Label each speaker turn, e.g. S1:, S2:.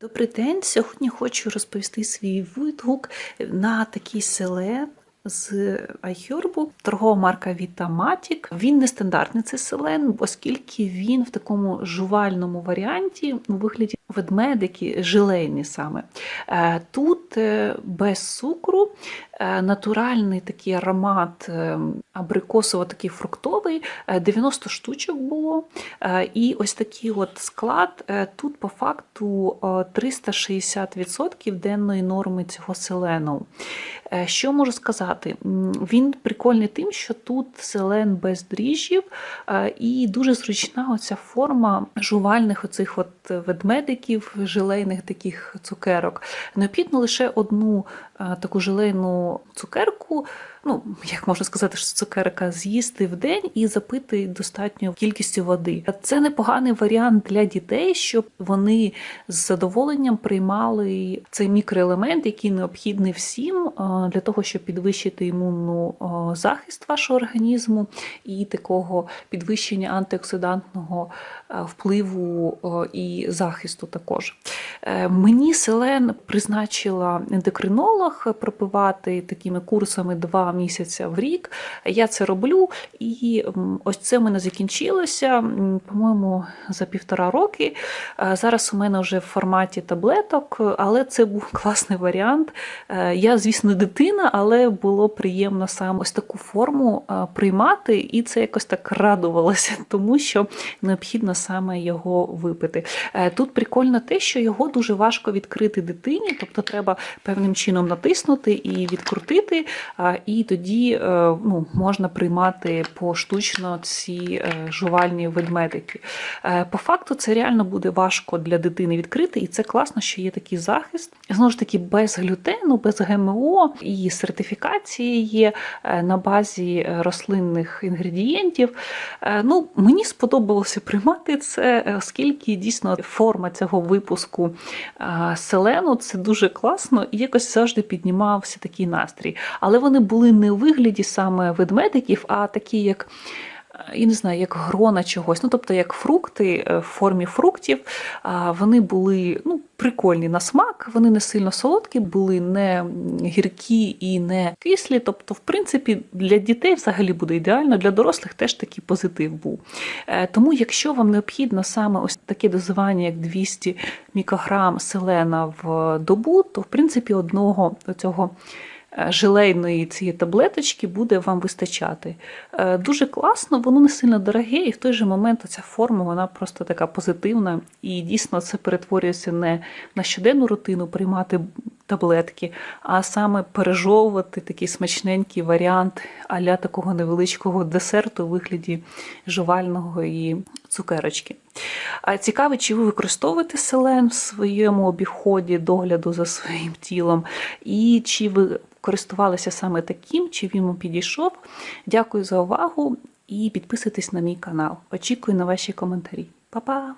S1: Добрий день. Сьогодні хочу розповісти свій відгук на такий селен з айхербу, торгова марка Vita마tic. Він нестандартний цей селен, оскільки він в такому жувальному варіанті у вигляді ведмедики, жилейні саме. Е, Тут е, без цукру, е, натуральний такий аромат абрикосово такий фруктовий, е, 90 штучок було. І ось такий от склад. Тут по факту е, 360% денної норми цього селену. Що можу сказати? М, Він прикольний тим, що тут селен без дріжджів е, і дуже зручна оця форма жувальних оцих от ведмедиків, желейних таких цукерок. Необхідно лише одну е, таку желейну цукерку. Ну, як можна сказати, що цукерка з'їсти в день і запити достатньою кількістю води. Це непоганий варіант для дітей, щоб вони з задоволенням приймали цей мікроелемент, який необхідний всім е, для того, щоб підвищити імунну е, захист вашого організму і такого підвищення антиоксидантного е, впливу і захисту також. Е, Мені селен призначила ендокринолог пропивати такими курсами два місяці в рік. Я це роблю, і ось це в мене закінчилося, по-моєму, за півтора роки. Е, Зараз у мене вже в форматі таблеток, але це був класний варіант. Е, Я, звісно, дитина, але було приємно саме ось таку форму приймати, і це якось так радувалося, тому що необхідно саме його випити. Тут прикольно те, що його дуже важко відкрити дитині, тобто треба певним чином натиснути і відкрутити, і тоді е, ну, можна приймати поштучно ці е, жувальні ведмедики. Е, По факту це реально буде важко для дитини відкрити, і це класно, що є такий захист. Знову ж таки, без глютену, без ГМО і сертифікації є на базі рослинних інгредієнтів. Ну, мені сподобалося приймати це, оскільки дійсно форма цього випуску селену це дуже класно і якось завжди піднімався такий настрій. Але вони були не у вигляді саме ведмедиків, а такі, як. Я не знаю, як грона чогось, ну тобто як фрукти е, в формі фруктів. Вони були ну, прикольні на смак, вони не сильно солодкі, були не гіркі і не кислі. Тобто, в принципі, для дітей взагалі буде ідеально, для дорослих теж такий позитив був. Е, Тому, якщо вам необхідно саме ось таке дозування, як 200 мікрограм селена в добу, то в принципі одного цього. Е, Жилейної цієї таблеточки буде вам вистачати. Е, Дуже класно, воно не сильно дороге, і в той же момент ця форма вона просто така позитивна. І дійсно це перетворюється не на щоденну рутину приймати таблетки, а саме пережовувати такий смачненький варіант аля такого невеличкого десерту у вигляді жувального і цукерочки. Цікаво, чи ви використовуєте селен в своєму обіході догляду за своїм тілом, і чи ви користувалися саме таким, чи він вам підійшов. Дякую за увагу і підписуйтесь на мій канал. Очікую на ваші коментарі. Па-па!